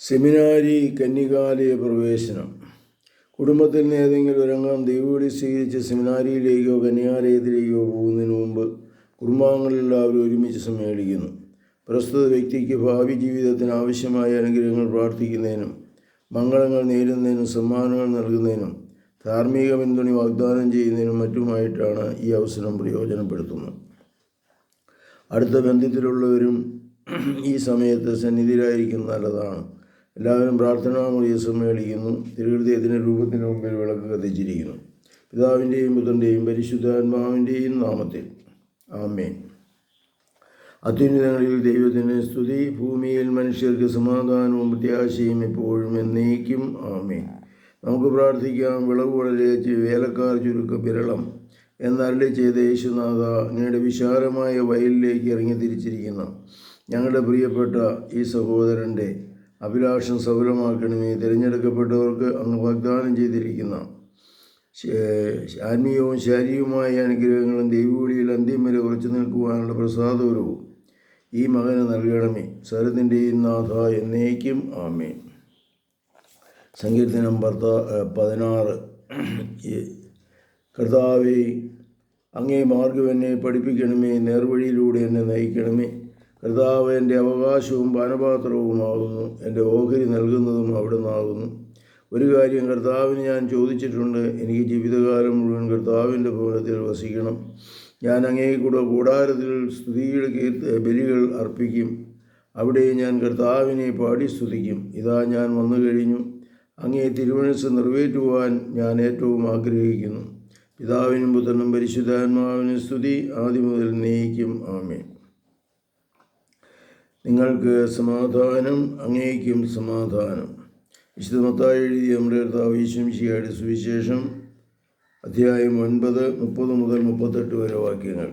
സെമിനാരി കന്യകാലയ പ്രവേശനം. കുടുംബത്തിൽ നിന്ന് ഏതെങ്കിലും ഒരംഗം ദൈവവിളി സ്വീകരിച്ച് സെമിനാരിയിലേക്കോ കന്യാലയത്തിലേക്കോ പോകുന്നതിന് മുമ്പ് കുടുംബാംഗങ്ങളെല്ലാവരും ഒരുമിച്ച് സമ്മേളിക്കുന്നു. പ്രസ്തുത വ്യക്തിക്ക് ഭാവി ജീവിതത്തിന് ആവശ്യമായ അനുഗ്രഹങ്ങൾ പ്രാർത്ഥിക്കുന്നതിനും മംഗളങ്ങൾ നേരുന്നതിനും സമ്മാനങ്ങൾ നൽകുന്നതിനും ധാർമ്മിക പിന്തുണ വാഗ്ദാനം ചെയ്യുന്നതിനും മറ്റുമായിട്ടാണ് ഈ അവസരം പ്രയോജനപ്പെടുത്തുന്നത്. അടുത്ത ബന്ധത്തിലുള്ളവരും ഈ സമയത്ത് സന്നിധിയിലായിരിക്കുന്നത് നല്ലതാണ്. എല്ലാവരും പ്രാർത്ഥനാമുറിയെ സമ്മേളിക്കുന്നു തിരുഹൃദയത്തിന്റെ രൂപത്തിന് മുമ്പിൽ വിളക്ക് കത്തിച്ചിരിക്കുന്നു. പിതാവിന്റെയും പുത്രന്റെയും പരിശുദ്ധാത്മാവിന്റെയും നാമത്തിൽ. ആമേൻ. അത്യുന്നതങ്ങളിൽ ദൈവത്തിന് സ്തുതി. ഭൂമിയിൽ മനുഷ്യർക്ക് സമാധാനവും പ്രത്യാശയും എപ്പോഴും എന്നേക്കും. ആമേൻ. നമുക്ക് പ്രാർത്ഥിക്കാം. വിളവ് വളരേച്ച് വേലക്കാർ ചുരുക്ക വിരളം. എന്നരളി ചെയ്ത യേശുനാഥ അങ്ങയുടെ വിശാലമായ വയലിലേക്ക് ഇറങ്ങി തിരിച്ചിരിക്കുന്ന. ഞങ്ങളുടെ പ്രിയപ്പെട്ട ഈ സഹോദരന്റെ അഭിലാഷം സഫലമാക്കണമേ തിരഞ്ഞെടുക്കപ്പെട്ടവർക്ക് അങ്ങ് വാഗ്ദാനം ചെയ്തിരിക്കുന്ന. ആത്മീയവും ശാരീരികവുമായ അനുഗ്രഹങ്ങളും ദൈവവിളിയിൽ അന്ത്യം വരെ ഉറച്ചു നിൽക്കുവാനുള്ള പ്രസാദപരവും ഈ മകന് നൽകണമേ. സ്വരത്തിന്റെയും നാഥ എന്നേക്കും ആമേ സങ്കീർത്തനം പത്ത പതിനാറ്. കർത്താവെ അങ്ങേ മാർഗം എന്നെ പഠിപ്പിക്കണമേ. നേർവഴിയിലൂടെ എന്നെ നയിക്കണമേ. കർത്താവ് എന്റെ അവകാശവും പാനപാത്രവുമാകുന്നു എന്റെ ഓഹരി നൽകുന്നതും അവിടുന്നാകുന്നു ഒരു കാര്യം കർത്താവിന് ഞാൻ ചോദിച്ചിട്ടുണ്ട് എനിക്ക് ജീവിതകാലം മുഴുവൻ കർത്താവിന്റെ ഭവനത്തിൽ വസിക്കണം. ഞാൻ അങ്ങേ കൂടെ കൂടാരത്തിൽ സ്തുതിയുടെ കീർത്ത ബലികൾ അർപ്പിക്കും. അവിടെ ഞാൻ കർത്താവിനെ പാടി സ്തുതിക്കും. ഇതാ ഞാൻ വന്നു കഴിഞ്ഞു. അങ്ങേ തിരുവനസ് നിറവേറ്റുവാൻ ഞാൻ ഏറ്റവും ആഗ്രഹിക്കുന്നു. പിതാവിനും പുത്രനും പരിശുദ്ധാത്മാവിനും സ്തുതി ആദ്യം മുതൽ നയിക്കും ആമേ നിങ്ങൾക്ക് സമാധാനം അങ്ങേക്കും സമാധാനം. വിശുദ്ധമത്തായി എഴുതിയ നമ്മുടെ കർത്താവ് ഈശ്വംശിയുടെ സുവിശേഷം അധ്യായം ഒൻപത് മുപ്പത് മുതൽ മുപ്പത്തെട്ട് വരെ വാക്യങ്ങൾ.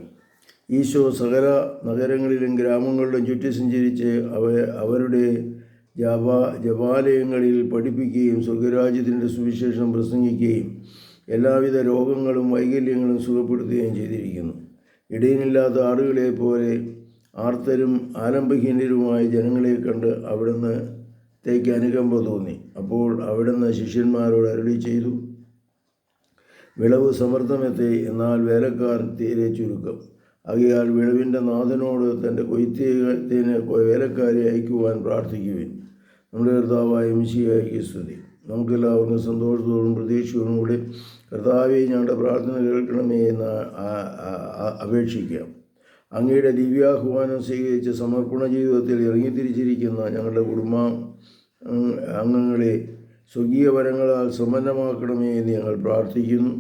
ഈശോ സകല നഗരങ്ങളിലും ഗ്രാമങ്ങളിലും ചുറ്റി സഞ്ചരിച്ച് അവ അവരുടെ ജപാ ജപാലയങ്ങളിൽ പഠിപ്പിക്കുകയും സ്വർഗരാജ്യത്തിന്റെ സുവിശേഷം പ്രസംഗിക്കുകയും എല്ലാവിധ രോഗങ്ങളും വൈകല്യങ്ങളും സുഖപ്പെടുത്തുകയും ചെയ്തിരിക്കുന്നു. ഇടയിനില്ലാത്ത ആടുകളെ പോലെ ആർത്തരും ആലംബഹീനരുമായ ജനങ്ങളെ കണ്ട് അവിടുന്ന് തേക്ക് അനുകമ്പ തോന്നി. അപ്പോൾ അവിടുന്ന് ശിഷ്യന്മാരോട് അരുളി ചെയ്തു വിളവ് സമർത്ഥമെത്തി എന്നാൽ വേലക്കാർ തീരെ ചുരുക്കം. ആകയാൽ വിളവിന്റെ നാഥനോട് തന്റെ കൊയ്ത്തിന് വേലക്കാരെ അയക്കുവാൻ പ്രാർത്ഥിക്കുവിൻ. നമ്മുടെ കർത്താവായ മിശിയായി സ്തുതി. നമുക്കെല്ലാവർക്കും സന്തോഷത്തോടും പ്രതീക്ഷയോടും കൂടി കർത്താവെ ഞങ്ങളുടെ പ്രാർത്ഥന കേൾക്കണമേ എന്ന് അപേക്ഷിക്കാം. അങ്ങയുടെ ദിവ്യാഹ്വാനം സ്വീകരിച്ച് സമർപ്പണ ജീവിതത്തിൽ ഇറങ്ങിത്തിരിച്ചിരിക്കുന്ന ഞങ്ങളുടെ കുടുംബ അംഗങ്ങളെ സ്വകീയ വരങ്ങളാൽ സമ്പന്നമാക്കണമേ എന്ന് ഞങ്ങൾ പ്രാർത്ഥിക്കുന്നു.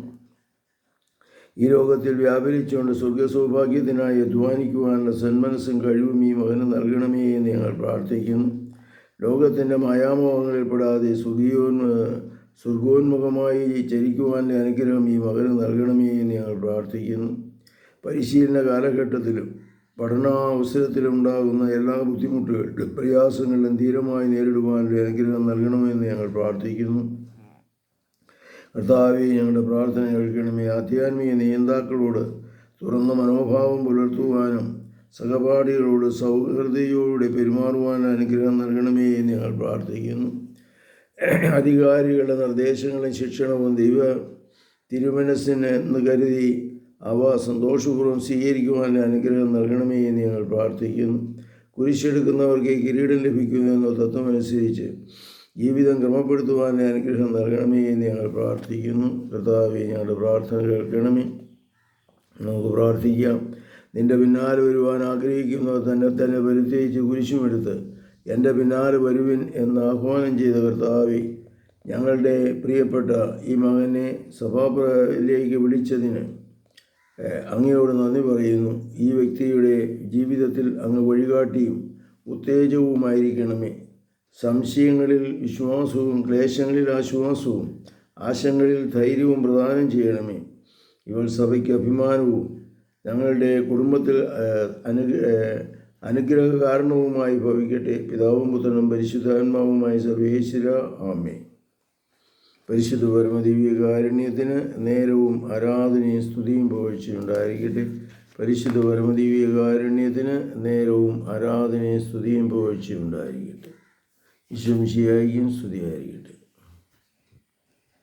ഈ ലോകത്തിൽ വ്യാപരിച്ചുകൊണ്ട് സ്വർഗസൗഭാഗ്യത്തിനായി അധ്വാനിക്കുവാനുള്ള സന്മനസ്സും കഴിവും ഈ മകന് നൽകണമേ എന്ന് ഞങ്ങൾ പ്രാർത്ഥിക്കുന്നു. ലോകത്തിന്റെ മായാമോഹങ്ങളിൽ പെടാതെ സ്വർഗീയോന്മ സ്വർഗോന്മുഖമായി ചരിക്കുവാന്റെ അനുഗ്രഹം ഈ മകന് നൽകണമേ എന്ന് ഞങ്ങൾ പ്രാർത്ഥിക്കുന്നു. പരിശീലന കാലഘട്ടത്തിലും പഠനാവസരത്തിലും ഉണ്ടാകുന്ന എല്ലാ ബുദ്ധിമുട്ടുകളിലും പ്രയാസങ്ങളും ധീരമായി നേരിടുവാനുള്ള അനുഗ്രഹം നൽകണമെന്ന് ഞങ്ങൾ പ്രാർത്ഥിക്കുന്നു. കർത്താവെ ഞങ്ങളുടെ പ്രാർത്ഥന കേൾക്കണമേ. ആധ്യാത്മിക നിയന്താക്കളോട് തുറന്ന മനോഭാവം പുലർത്തുവാനും സഹപാഠികളോട് സൗഹൃദയോടെ പെരുമാറുവാനും അനുഗ്രഹം നൽകണമേ എന്ന് ഞങ്ങൾ പ്രാർത്ഥിക്കുന്നു. അധികാരികളുടെ നിർദ്ദേശങ്ങളും ശിക്ഷണവും ദൈവ തിരുമനസ്സിന് എന്ന് കരുതി അവ സന്തോഷപൂർവം സ്വീകരിക്കുവാൻ അനുഗ്രഹം നൽകണമേ എന്ന് ഞങ്ങൾ പ്രാർത്ഥിക്കുന്നു. കുരിശെടുക്കുന്നവർക്ക് കിരീടം ലഭിക്കുമെന്ന തത്വമനുസരിച്ച് ജീവിതം ക്രമപ്പെടുത്തുവാൻ അനുഗ്രഹം നൽകണമേ എന്ന് ഞങ്ങൾ പ്രാർത്ഥിക്കുന്നു. കർത്താവെ ഞങ്ങളുടെ പ്രാർത്ഥന കേൾക്കണമേ. നമുക്ക് പ്രാർത്ഥിക്കാം. നിന്റെ പിന്നാലെ വരുവാൻ ആഗ്രഹിക്കുന്നവർ തന്നെ തന്നെ പരിത്യജിച്ച് കുരിശുമെടുത്ത് എന്റെ പിന്നാലെ വരുവിൻ എന്ന് ആഹ്വാനം ചെയ്ത കർത്താവെ ഞങ്ങളുടെ പ്രിയപ്പെട്ട ഈ മകനെ സഭാപ്രയിലേക്ക് വിളിച്ചതിന് അങ്ങയോട് നന്ദി പറയുന്നു. ഈ വ്യക്തിയുടെ ജീവിതത്തിൽ അങ്ങ് വഴികാട്ടിയും ഉത്തേജവുമായിരിക്കണമേ. സംശയങ്ങളിൽ വിശ്വാസവും ക്ലേശങ്ങളിൽ ആശ്വാസവും ആശങ്ങളിൽ ധൈര്യവും പ്രദാനം ചെയ്യണമേ. ഇവൾ സഭയ്ക്ക് അഭിമാനവും ഞങ്ങളുടെ കുടുംബത്തിൽ അനു അനുഗ്രഹ കാരണവുമായി ഭവിക്കട്ടെ. പിതാവും പുത്രനും പരിശുദ്ധാത്മാവുമായി സർവേശ്വര ആമേ പരിശുദ്ധ പരമദിവ്യകാരുണ്യത്തിന് നേരവും ആരാധനയും സ്തുതിയും പുകഴ്ചയുണ്ടായിരിക്കട്ടെ പരിശുദ്ധ പരമദിവ്യകാരുണ്യത്തിന് നേരവും ആരാധനയും സ്തുതിയും പുകഴ്ചയുണ്ടായിരിക്കട്ടെ വിശ്വംശിയായിരിക്കും സ്തുതിയായിരിക്കട്ടെ.